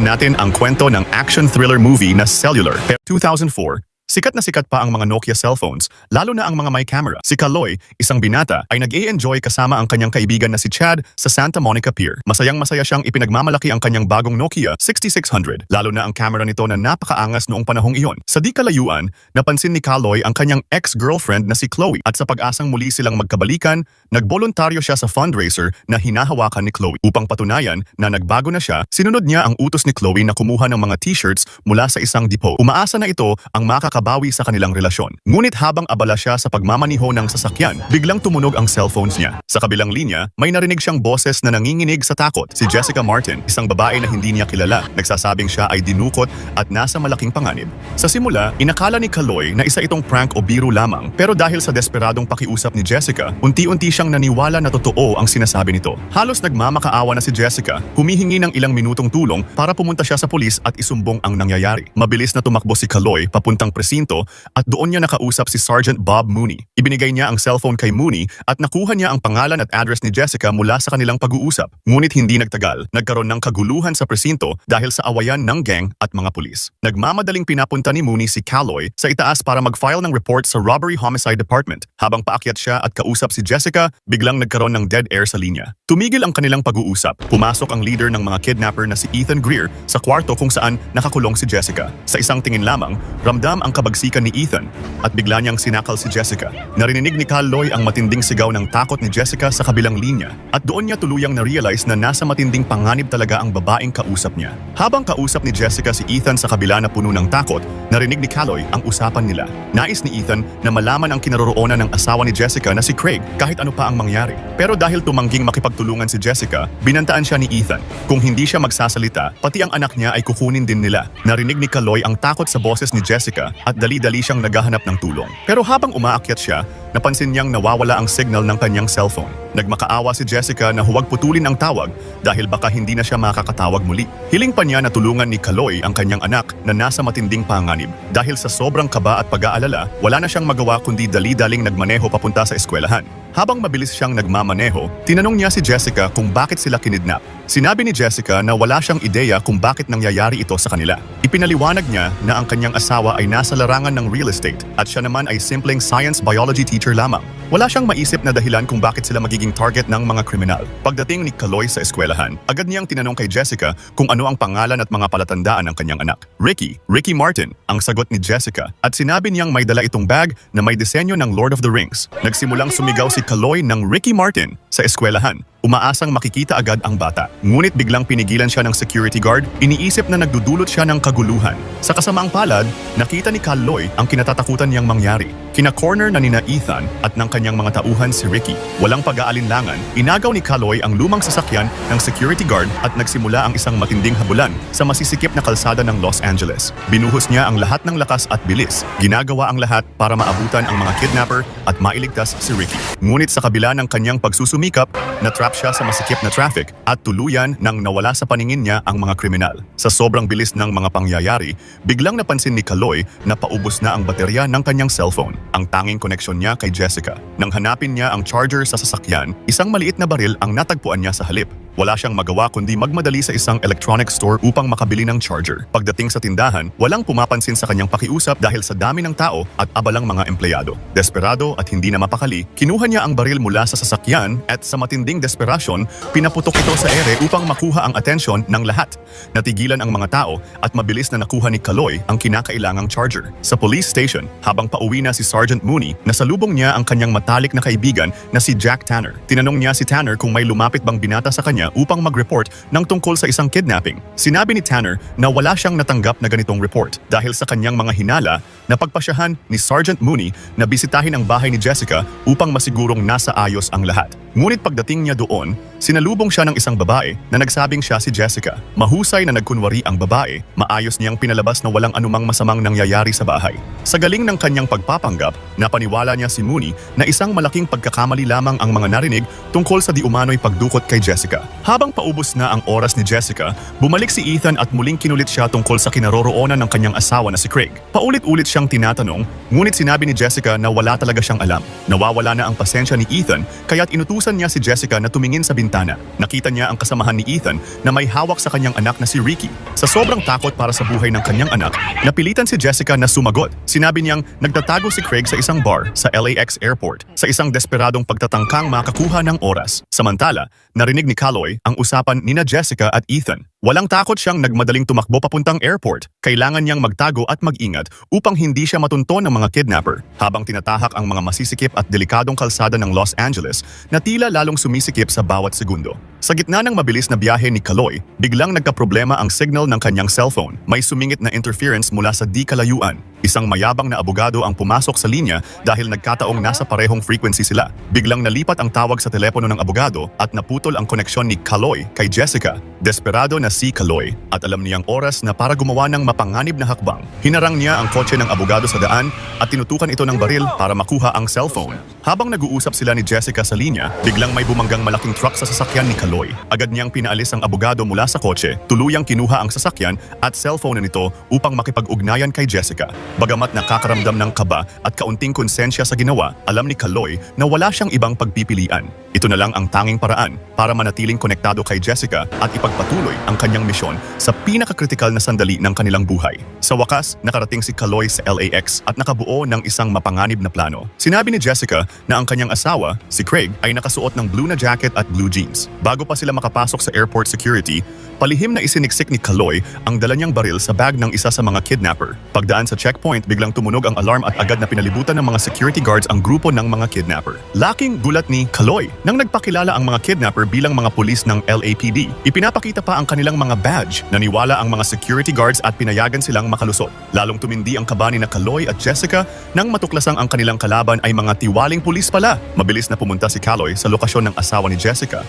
Tan natin ang kwento ng action thriller movie na Cellular. Pero 2004, sikat na sikat pa ang mga Nokia cellphones, lalo na ang mga may camera. Si Kaloy, isang binata, ay nag-e-enjoy kasama ang kanyang kaibigan na si Chad sa Santa Monica Pier. Masayang masaya siyang ipinagmamalaki ang kanyang bagong Nokia 6600, lalo na ang camera nito na napakaangas noong panahong iyon. Sa di kalayuan, napansin ni Kaloy ang kanyang ex-girlfriend na si Chloe at sa pag-asang muli silang magkabalikan, nagboluntaryo siya sa fundraiser na hinahawakan ni Chloe. Upang patunayan na nagbago na siya, sinunod niya ang utos ni Chloe na kumuha ng mga t-shirts mula sa isang depot. Umaasa na ito ang makakabawi sa kanilang relasyon. Ngunit habang abala siya sa pagmamaniho ng sasakyan, biglang tumunog ang cellphones niya. Sa kabilang linya, may narinig siyang boses na nanginginig sa takot. Si Jessica Martin, isang babae na hindi niya kilala, nagsasabing siya ay dinukot at nasa malaking panganib. Sa simula, inakala ni Kaloy na isa itong prank o biro lamang, pero dahil sa desperadong pakiusap ni Jessica, unti-unti siyang naniwala na totoo ang sinasabi nito. Halos nagmamakaawa na si Jessica, humihingi ng ilang minutong tulong para pumunta siya sa pulis at isumbong ang nangyayari. Mabilis na tumakbo si Kaloy papuntang presinto at doon niya nakausap si Sergeant Bob Mooney. Ibinigay niya ang cellphone kay Mooney at nakuha niya ang pangalan at address ni Jessica mula sa kanilang pag-uusap. Ngunit hindi nagtagal, nagkaroon ng kaguluhan sa presinto dahil sa awayan ng gang at mga pulis. Nagmamadaling pinapunta ni Mooney si Caloy sa itaas para mag-file ng report sa Robbery Homicide Department. Habang paakyat siya at kausap si Jessica, biglang nagkaroon ng dead air sa linya. Tumigil ang kanilang pag-uusap. Pumasok ang leader ng mga kidnapper na si Ethan Greer sa kwarto kung saan nakakulong si Jessica. Sa isang tingin lamang, ramdam ang kabagsikan ni Ethan at bigla niyang sinakal si Jessica. Narinig ni Caloy ang matinding sigaw ng takot ni Jessica sa kabilang linya at doon niya tuluyang na-realize na nasa matinding panganib talaga ang babaeng kausap niya. Habang kausap ni Jessica si Ethan sa kabila na puno ng takot, narinig ni Caloy ang usapan nila. Nais ni Ethan na malaman ang kinaroroonan ng asawa ni Jessica na si Craig kahit ano pa ang mangyari. Pero dahil tumangging makipagtulungan si Jessica, binantaan siya ni Ethan. Kung hindi siya magsasalita, pati ang anak niya ay kukunin din nila. Narinig ni Kaloy ang takot sa boses ni Jessica dali-dali siyang naghahanap ng tulong. Pero habang umaakyat siya, napansin niyang nawawala ang signal ng kanyang cellphone. Nagmakaawa si Jessica na huwag putulin ang tawag dahil baka hindi na siya makakatawag muli. Hiling pa niya na tulungan ni Kaloy ang kanyang anak na nasa matinding panganib. Dahil sa sobrang kaba at pag-aalala, wala na siyang magawa kundi dali-daling nagmaneho papunta sa eskwelahan. Habang mabilis siyang nagmamaneho, tinanong niya si Jessica kung bakit sila kinidnap. Sinabi ni Jessica na wala siyang ideya kung bakit nangyayari ito sa kanila. Ipinaliwanag niya na ang kanyang asawa ay nasa larangan ng real estate at siya naman ay simpleng science biology teacher lamang. Wala siyang maisip na dahilan kung bakit sila magiging target ng mga kriminal. Pagdating ni Kaloy sa eskwelahan, agad niyang tinanong kay Jessica kung ano ang pangalan at mga palatandaan ng kanyang anak. Ricky, Ricky Martin, ang sagot ni Jessica at sinabi niyang may dala itong bag na may disenyo ng Lord of the Rings. Nagsimulang sumigaw si Kaloy ng Ricky Martin sa eskwelahan. Umaasang makikita agad ang bata. Ngunit biglang pinigilan siya ng security guard, iniisip na nagdudulot siya ng kaguluhan. Sa kasamaang palad, nakita ni Kaloy ang kinatatakutan niyang mangyari. Kina-corner na nina Ethan at ng kanyang mga tauhan si Ricky. Walang pag-aalinlangan, inagaw ni Kaloy ang lumang sasakyan ng security guard at nagsimula ang isang matinding habulan sa masisikip na kalsada ng Los Angeles. Binuhos niya ang lahat ng lakas at bilis. Ginagawa ang lahat para maabutan ang mga kidnapper at mailigtas si Ricky. Ngunit sa kabila ng kanyang pagsusumikap, natrap siya sa masikip na traffic at tuluyan nang nawala sa paningin niya ang mga kriminal. Sa sobrang bilis ng mga pangyayari, biglang napansin ni Kaloy na paubos na ang baterya ng kanyang cellphone. Ang tanging koneksyon niya kay Jessica. Nang hanapin niya ang charger sa sasakyan, isang maliit na baril ang natagpuan niya sa halip. Wala siyang magawa kundi magmadali sa isang electronic store upang makabili ng charger. Pagdating sa tindahan, walang pumapansin sa kanyang pakiusap dahil sa dami ng tao at abalang mga empleyado. Desperado at hindi na mapakali, kinuha niya ang baril mula sa sasakyan at sa matinding desperasyon, pinaputok ito sa ere upang makuha ang atensyon ng lahat. Natigilan ang mga tao at mabilis na nakuha ni Kaloy ang kinakailangang charger. Sa police station, habang pauwi na si Sergeant Mooney, nasalubong niya ang kanyang matalik na kaibigan na si Jack Tanner. Tinanong niya si Tanner kung may lumapit bang binata sa kanya upang mag-report ng tungkol sa isang kidnapping. Sinabi ni Tanner na wala siyang natanggap na ganitong report dahil sa kanyang mga hinala na pagpasyahan ni Sergeant Mooney na bisitahin ang bahay ni Jessica upang masigurong nasa ayos ang lahat. Ngunit pagdating niya doon, sinalubong siya ng isang babae na nagsabing siya si Jessica. Mahusay na nagkunwari ang babae, maayos niyang pinalabas na walang anumang masamang nangyayari sa bahay. Sa galing ng kanyang pagpapanggap, napaniwala niya si Mooney na isang malaking pagkakamali lamang ang mga narinig tungkol sa di umano'y pagdukot kay Jessica. Habang paubos na ang oras ni Jessica, bumalik si Ethan at muling kinulit siya tungkol sa kinaroroonan ng kanyang asawa na si Craig. Paulit-ulit siyang tinatanong, ngunit sinabi ni Jessica na wala talaga siyang alam. Nawawala na ang pasensya ni Ethan kaya't inutusan niya si Jessica na tumingin sa bintana. Nakita niya ang kasamahan ni Ethan na may hawak sa kanyang anak na si Ricky. Sa sobrang takot para sa buhay ng kanyang anak, napilitan si Jessica na sumagot. Sinabi niyang nagtatago si Craig sa isang bar sa LAX airport sa isang desperadong pagtatangkang makakuha ng oras. Samantala, narinig ni Kaloy ang usapan nina Jessica at Ethan. Walang takot siyang nagmadaling tumakbo papuntang airport. Kailangan niyang magtago at mag-ingat upang hindi siya matunton ng mga kidnapper. Habang tinatahak ang mga masisikip at delikadong kalsada ng Los Angeles na tila lalong sumisikip sa bawat segundo. Sa gitna ng mabilis na biyahe ni Kaloy, biglang nagkaproblema ang signal ng kanyang cellphone. May sumingit na interference mula sa di kalayuan. Isang mayabang na abogado ang pumasok sa linya dahil nagkataong nasa parehong frequency sila. Biglang nalipat ang tawag sa telepono ng abogado at naputol ang koneksyon ni Kaloy kay Jessica. Desperado na si Kaloy at alam niyang oras na para gumawa ng mapanganib na hakbang. Hinarang niya ang kotse ng abogado sa daan at tinutukan ito ng baril para makuha ang cellphone. Habang nag-uusap sila ni Jessica sa linya, biglang may bumanggang malaking truck sa sasakyan ni Kaloy. Agad niyang pinaalis ang abogado mula sa kotse, tuluyang kinuha ang sasakyan at cellphone nito upang makipag-ugnayan kay Jessica. Bagamat nakakaramdam ng kaba at kaunting konsensya sa ginawa, alam ni Kaloy na wala siyang ibang pagpipilian. Ito na lang ang tanging paraan para manatiling konektado kay Jessica at ipagpatuloy ang kanyang misyon sa pinakakritikal na sandali ng kanilang buhay. Sa wakas, nakarating si Kaloy sa LAX at nakabuo ng isang mapanganib na plano. Sinabi ni Jessica na ang kanyang asawa, si Craig, ay nakasuot ng blue na jacket at blue jeans. Bago pa sila makapasok sa airport security, palihim na isiniksik ni Kaloy ang dala niyang baril sa bag ng isa sa mga kidnapper. Pagdaan sa checkpoint, biglang tumunog ang alarm at agad na pinalibutan ng mga security guards ang grupo ng mga kidnapper. Laking gulat ni Kaloy nang nagpakilala ang mga kidnapper bilang mga pulis ng LAPD. Ipinapakita pa ang kanilang mga badge. Naniwala ang mga security guards at pinayagan silang makalusot. Lalong tumindi ang kaba ni na Kaloy at Jessica nang matuklasang ang kanilang kalaban ay mga tiwaling pulis pala. Mabilis na pumunta si Kaloy sa lokasyon ng asawa ni Jessica.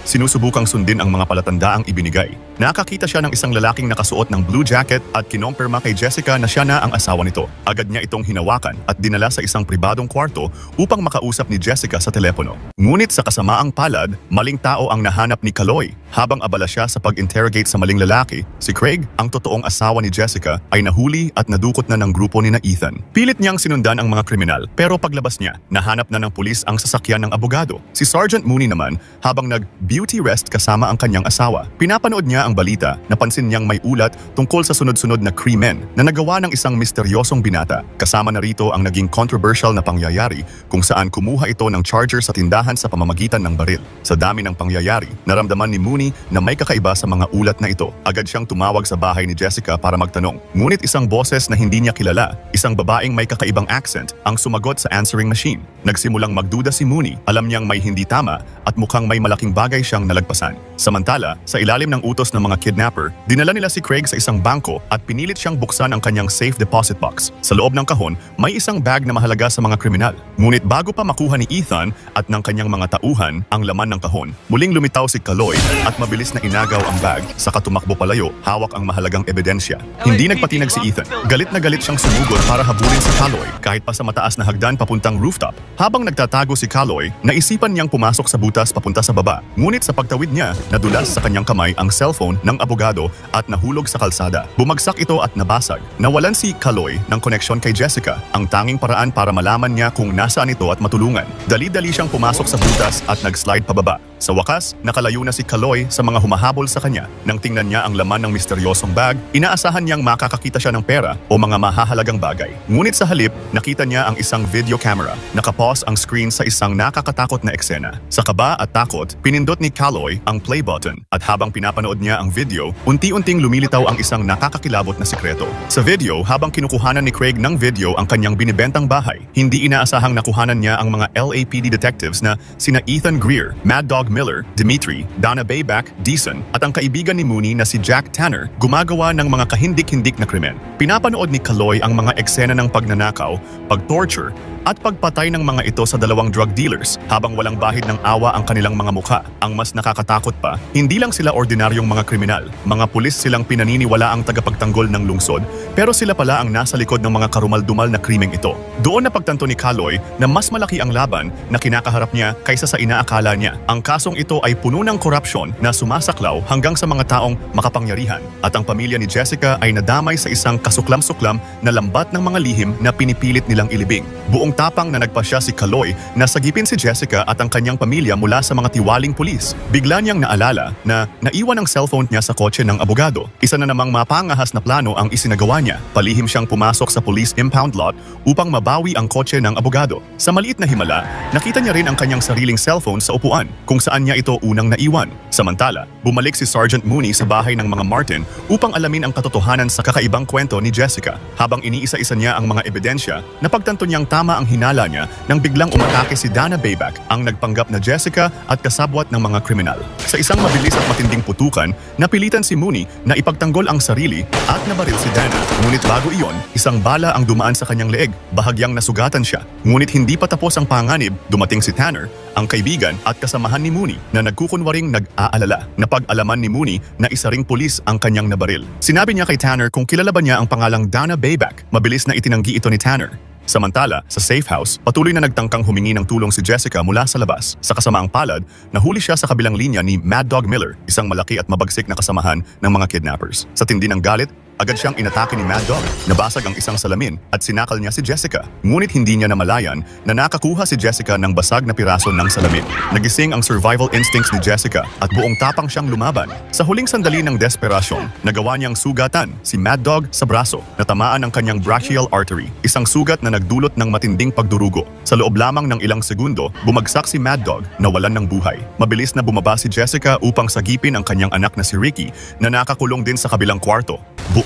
Sinusubukang sundin ang mga palatandaang ibinigay. Nakakita siya ng isang lalaking nakasuot ng blue jacket at kinompirma kay Jessica na siya na ang asawa nito. Agad niya itong hinawakan at dinala sa isang pribadong kwarto upang makausap ni Jessica sa telepono. Ngunit sa kasamaang palad, maling tao ang nahanap ni Kaloy. Habang abala siya sa pag-interrogate sa maling lalaki, si Craig, ang totoong asawa ni Jessica, ay nahuli at nadukot na ng grupo ni na Ethan. Pilit niyang sinundan ang mga kriminal pero paglabas niya, nahanap na ng pulis ang sasakyan ng abogado. Si Sergeant Mooney naman, habang nag-beauty rest kasama ang kanyang asawa. Pinapanood niya ang balita, napansin niyang may ulat tungkol sa sunod-sunod na krimen na nagawa ng isang misteryosong binata. Kasama na rito ang naging controversial na pangyayari kung saan kumuha ito ng charger sa tindahan sa pamamagitan ng baril. Sa dami ng pangyayari, naramdaman ni Mooney na may kakaiba sa mga ulat na ito. Agad siyang tumawag sa bahay ni Jessica para magtanong. Ngunit isang boses na hindi niya kilala, isang babaeng may kakaibang accent, ang sumagot sa answering machine. Nagsimulang magduda si Mooney. Alam niyang may hindi tama at mukhang may malaking bagay siyang nalagpasan. Samantala, sa ilalim ng utos ng mga kidnapper, dinala nila si Craig sa isang bangko at pinilit siyang buksan ang kanyang safe deposit box. Sa loob ng kahon, may isang bag na mahalaga sa mga kriminal. Ngunit bago pa makuha ni Ethan at ng kanyang mga tauhan ang laman ng kahon, muling lumitaw si Kaloy at mabilis na inagaw ang bag. Sa katumakbo palayo, hawak ang mahalagang ebidensya. Hindi nagpatinag si Ethan. Galit na galit siyang sumugod para habulin si Kaloy kahit pa sa mataas na hagdan papuntang rooftop. Habang nagtatago si Kaloy, naisipan niyang pumasok sa butas papunta sa baba. Ngunit sa pagtawid niya, nadulas sa kanyang kamay ang cellphone ng abogado at nahulog sa kalsada. Bumagsak ito at nabasag. Nawalan si Kaloy ng koneksyon kay Jessica, ang tanging paraan para malaman niya kung nasaan ito at matulungan. Dali-dali siyang pumasok sa butas at nag-slide pababa. Sa wakas, nakalayo na si Kaloy sa mga humahabol sa kanya. Nang tingnan niya ang laman ng misteryosong bag, inaasahan niyang makakakita siya ng pera o mga mahahalagang bagay. Ngunit sa halip, nakita niya ang isang video camera. Nakapause ang screen sa isang nakakatakot na eksena. Sa kaba at takot, pinindot ni Kaloy ang play button at habang pinapanood niya ang video, unti-unting lumilitaw ang isang nakakakilabot na sikreto. Sa video, habang kinukuhanan ni Craig ng video ang kanyang binibentang bahay, hindi inaasahang nakuhanan niya ang mga LAPD detectives na sina Ethan Greer, Mad Dog Miller, Dimitri, Donna Bayback, Deason at ang kaibigan ni Mooney na si Jack Tanner gumagawa ng mga kahindik-hindik na krimen. Pinapanood ni Kaloy ang mga eksena ng pagnanakaw, pag-torture at pagpatay ng mga ito sa dalawang drug dealers habang walang bahid ng awa ang kanilang mga mukha. Ang mas nakakatakot pa, hindi lang sila ordinaryong mga kriminal. Mga pulis silang pinaniniwala ang tagapagtanggol ng lungsod pero sila pala ang nasa likod ng mga karumal-dumal na krimeng ito. Doon napagtanto ni Kaloy na mas malaki ang laban na kinakaharap niya kaysa sa inaakala niya. Ang kaso kasong ito ay puno ng korupsyon na sumasaklaw hanggang sa mga taong makapangyarihan at ang pamilya ni Jessica ay nadamay sa isang kasuklam-suklam na lambat ng mga lihim na pinipilit nilang ilibing. Buong tapang na nagpasya si Kaloy na sagipin si Jessica at ang kanyang pamilya mula sa mga tiwaling pulis. Bigla niyang naalala na naiwan ang cellphone niya sa kotse ng abogado. Isa na namang mapangahas na plano ang isinagawa niya. Palihim siyang pumasok sa police impound lot upang mabawi ang kotse ng abogado. Sa maliit na himala, nakita niya rin ang kanyang sariling cellphone sa upuan kung saan niya ito unang naiwan. Samantala, bumalik si Sergeant Mooney sa bahay ng mga Martin upang alamin ang katotohanan sa kakaibang kwento ni Jessica. Habang iniisa-isa niya ang mga ebidensya, napagtanto niyang tama ang hinala niya nang biglang umatake si Dana Bayback, ang nagpanggap na Jessica at kasabwat ng mga kriminal. Sa isang mabilis at matinding putukan, napilitan si Mooney na ipagtanggol ang sarili at nabaril si Dana. Ngunit bago iyon, isang bala ang dumaan sa kanyang leeg. Bahagyang nasugatan siya. Ngunit hindi pa tapos ang panganib, dumating si Tanner, ang kaibigan at kasamahan ni Mooney na nagkukunwaring nag-aalala. Napag-alaman ni Mooney na isa ring pulis ang kanyang nabaril. Sinabi niya kay Tanner kung kilala ba niya ang pangalang Dana Bayback. Mabilis na itinanggi ito ni Tanner. Samantala, sa safe house, patuloy na nagtangkang humingi ng tulong si Jessica mula sa labas. Sa kasamaang palad, nahuli siya sa kabilang linya ni Mad Dog Miller, isang malaki at mabagsik na kasamahan ng mga kidnappers. Sa tindi ng galit, agad siyang inatake ni Mad Dog. Nabasag ang isang salamin at sinakal niya si Jessica. Ngunit hindi niya namalayan na nakakuha si Jessica ng basag na piraso ng salamin. Nagising ang survival instincts ni Jessica at buong tapang siyang lumaban. Sa huling sandali ng desperasyon, nagawa niyang sugatan si Mad Dog sa braso na tamaan ang kanyang brachial artery, isang sugat na nagdulot ng matinding pagdurugo. Sa loob lamang ng ilang segundo, bumagsak si Mad Dog na walan ng buhay. Mabilis na bumaba si Jessica upang sagipin ang kanyang anak na si Ricky na nakakulong din sa kabilang kwarto.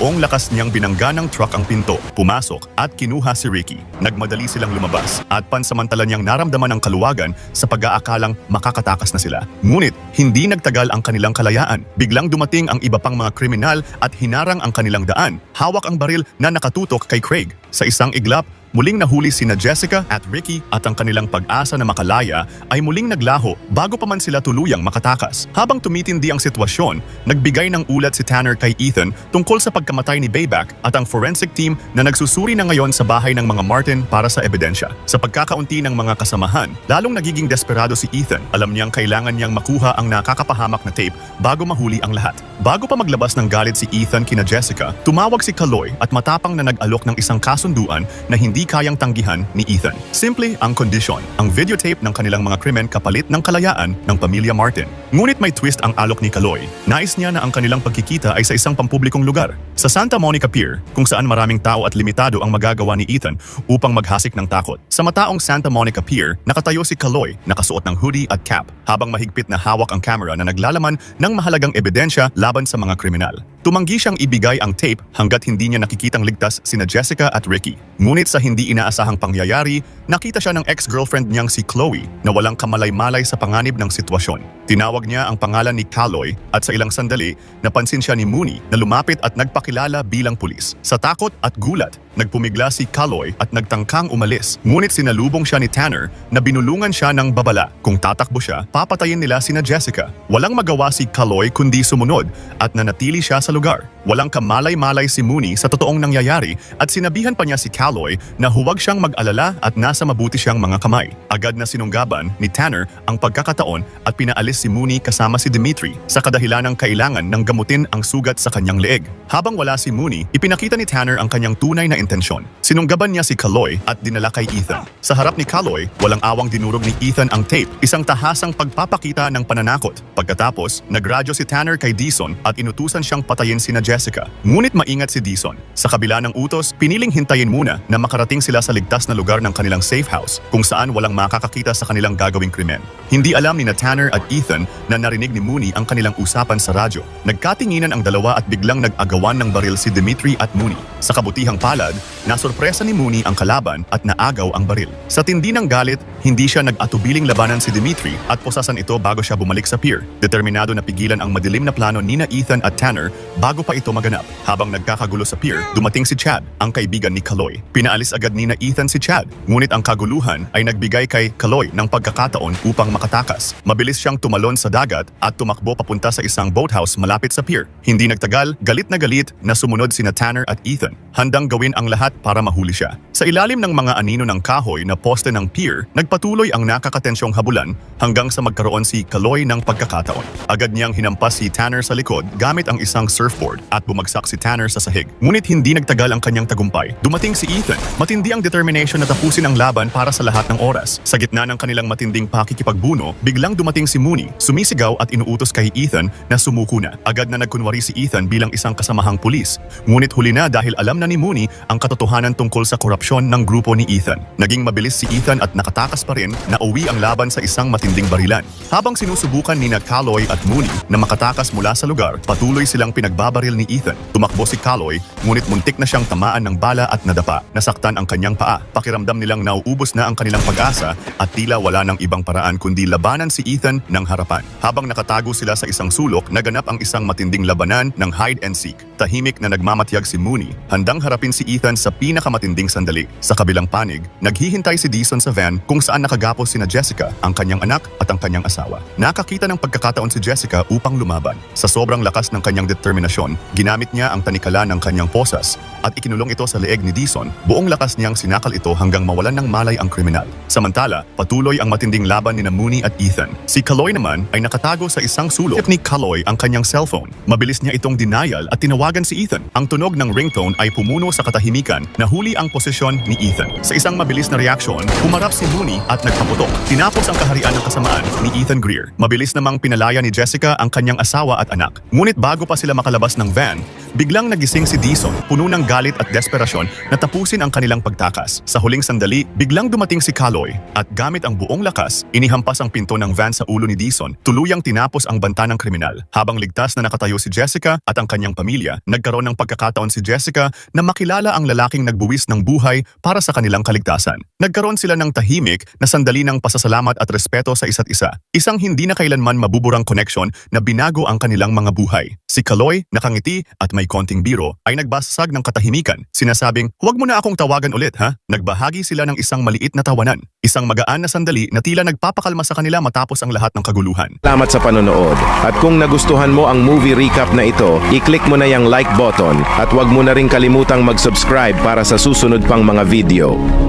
Buong lakas niyang binangga ng truck ang pinto, pumasok at kinuha si Ricky. Nagmadali silang lumabas at pansamantala niyang naramdaman ang kaluwagan sa pag-aakalang makakatakas na sila. Ngunit hindi nagtagal ang kanilang kalayaan. Biglang dumating ang iba pang mga kriminal at hinarang ang kanilang daan. Hawak ang baril na nakatutok kay Craig. Sa isang iglap, Muling nahuli sina Jessica at Ricky at ang kanilang pag-asa na makalaya ay muling naglaho bago pa man sila tuluyang makatakas. Habang tumitindi ang sitwasyon, nagbigay ng ulat si Tanner kay Ethan tungkol sa pagkamatay ni Bayback at ang forensic team na nagsusuri na ngayon sa bahay ng mga Martin para sa ebidensya. Sa pagkakaunti ng mga kasamahan, lalong nagiging desperado si Ethan. Alam niyang kailangan niyang makuha ang nakakapahamak na tape bago mahuli ang lahat. Bago pa maglabas ng galit si Ethan kina Jessica, tumawag si Kaloy at matapang na nag-alok ng isang kasunduan na hindi kayang tanggihan ni Ethan. Simple ang kondisyon, ang videotape ng kanilang mga krimen kapalit ng kalayaan ng pamilya Martin. Ngunit may twist ang alok ni Kaloy. Nais niya na ang kanilang pagkikita ay sa isang pampublikong lugar. Sa Santa Monica Pier, kung saan maraming tao at limitado ang magagawa ni Ethan upang maghasik ng takot. Sa mataong Santa Monica Pier, nakatayo si Kaloy, nakasuot ng hoodie at cap, habang mahigpit na hawak ang camera na naglalaman ng mahalagang ebidensya laban sa mga kriminal. Tumanggi siyang ibigay ang tape hanggat hindi niya nakikitang ligtas sina Jessica at Ricky. Ngunit sa hindi inaasahang pangyayari, nakita siya ng ex-girlfriend niyang si Chloe na walang kamalay-malay sa panganib ng sitwasyon. Tinawag niya ang pangalan ni Caloy at sa ilang sandali, napansin siya ni Mooney na lumapit at nagpakilala bilang pulis. Sa takot at gulat, nagpumigla si Caloy at nagtangkang umalis. Ngunit sinalubong siya ni Tanner na binulungan siya ng babala. Kung tatakbo siya, papatayin nila sina Jessica. Walang magawa si Caloy kundi sumunod at nanatili siya sa lugar. Walang kamalay-malay si Mooney sa totoong nangyayari at sinabihan pa niya si Caloy na huwag siyang mag-alala at nasa mabuti siyang mga kamay. Agad na sinunggaban ni Tanner ang pagkakataon at pinaalis si Mooney kasama si Dimitri sa kadahilanang kailangan ng gamutin ang sugat sa kanyang leeg. Habang wala si Mooney, ipinakita ni Tanner ang kanyang tunay na intensyon. Sinunggaban niya si Kaloy at dinala kay Ethan. Sa harap ni Kaloy, walang awang dinurog ni Ethan ang tape, isang tahasang pagpapakita ng pananakot. Pagkatapos, nagradyo si Tanner kay Dison at inutusan siyang patayin sina Jessica. Ngunit maingat si Dison. Sa kabila ng utos, piniling hintayin muna na makarating sila sa ligtas na lugar ng kanilang safe house kung saan walang makakakita sa kanilang gagawing krimen. Hindi alam ni na Tanner at Ethan na narinig ni Mooney ang kanilang usapan sa radyo. Nagkatinginan ang dalawa at biglang nag-agawan ng baril si Dimitri at Mooney. Sa kabutihang palad, nasurpresa ni Mooney ang kalaban at naagaw ang baril. Sa tindi ng galit, hindi siya nag-atubiling labanan si Dimitri at posasan ito bago siya bumalik sa pier. Determinado na pigilan ang madilim na plano ni na Ethan at Tanner bago pa ito maganap. Habang nagkakagulo sa pier, dumating si Chad, ang kaibigan ni Kaloy. Pinaalis agad ni na Ethan si Chad, ngunit ang kaguluhan ay nagbigay kay Kaloy ng pagkakataon upang makatakas. Mabilis siyang tumalon sa dagat at tumakbo papunta sa isang boathouse malapit sa pier. Hindi nagtagal, galit na galit na sumunod sina Tanner at Ethan. Handang gawin ang lahat para mahuli siya. Sa ilalim ng mga anino ng kahoy na poste ng pier, nagpatuloy ang nakakatensyong habulan hanggang sa magkaroon si Kaloy ng pagkakataon. Agad niyang hinampas si Tanner sa likod gamit ang isang surfboard at bumagsak si Tanner sa sahig. Ngunit hindi nagtagal ang kanyang tagumpay. Dumating si Ethan. Matindi ang determination na tapusin ang laban para sa lahat ng oras. Sa gitna ng kanilang matinding pakikipagbuno, biglang dumating si Mooney, sumisigaw at inuutos kay Ethan na sumuko na. Agad na nagkunwari si Ethan bilang isang kasamahang pulis. Ngunit huli na dahil alam na ni Mooney ang katotohanan tungkol sa korupsyon ng grupo ni Ethan. Naging mabilis si Ethan at nakatakas pa rin na uwi ang laban sa isang matinding barilan. Habang sinusubukan ni na Caloy at Mooney na makatakas mula sa lugar, patuloy silang pinagbabaril ni Ethan. Tumakbo si Caloy, ngunit muntik na siyang tamaan ng bala at nadapa. Nasaktan ang kanyang paa. Pakiramdam nilang nauubos na ang kanilang pag-asa at tila wala ng ibang paraan kundi labanan si Ethan ng harapan. Habang nakatago sila sa isang sulok, naganap ang isang matinding labanan ng hide and seek. Tahimik na nagmamatiyag si Mooney, handang harapin si Ethan sa pinakamatinding sandali. Sa kabilang panig, naghihintay si Dison sa van kung saan nakagapos sina Jessica, ang kanyang anak at ang kanyang asawa. Nakakita ng pagkakataon si Jessica upang lumaban. Sa sobrang lakas ng kanyang determinasyon, ginamit niya ang tanikala ng kanyang posas at ikinulong ito sa leeg ni Dison. Buong lakas niyang sinakal ito hanggang mawalan ng malay ang kriminal. Samantala, patuloy ang matinding laban ni Mooney at Ethan. Si Kaloy naman ay nakatago sa isang sulok. Ni Kaloy ang kanyang cellphone. Mabilis niya itong denial at tinawagan si Ethan. Ang tunog ng ringtone ay pumuno sa katahimikan na huli ang posisyon ni Ethan. Sa isang mabilis na reaksyon, humarap si Mooney at nagpaputok. Tinapos ang kaharian ng kasamaan ni Ethan Greer. Mabilis namang pinalaya ni Jessica ang kanyang asawa at anak. Ngunit bago pa sila makalabas ng van, biglang nagising si Dison, puno ng galit at desperasyon na tapusin ang kanilang pagtakas. Sa huling sandali, biglang dumating si Kaloy at gamit ang buong lakas, inihampas ang pinto ng van sa ulo ni Dison, tuluyang tinapos ang banta ng kriminal. Habang ligtas na nakatayo si Jessica at ang kanyang pamilya, nagkaroon ng pagkakataon si Jessica na makilala ang lalaking nagbuwis ng buhay para sa kanilang kaligtasan. Nagkaroon sila ng tahimik na sandali ng pasasalamat at respeto sa isa't isa. Isang hindi na kailanman mabuburang connection na binago ang kanilang mga buhay. Si Kaloy, nakangiti at may konting biro, ay nagbasag ng katahimikan. Sinasabing, huwag mo na akong tawagan ulit ha? Nagbahagi sila ng isang maliit na tawanan. Isang magaan na sandali na tila nagpapakalma sa kanila matapos ang lahat ng kaguluhan. Salamat sa panonood. At kung nagustuhan mo ang movie recap na ito, i-click mo na yung like button at huwag mo na rin kalimutang mag-subscribe para sa susunod pang mga video.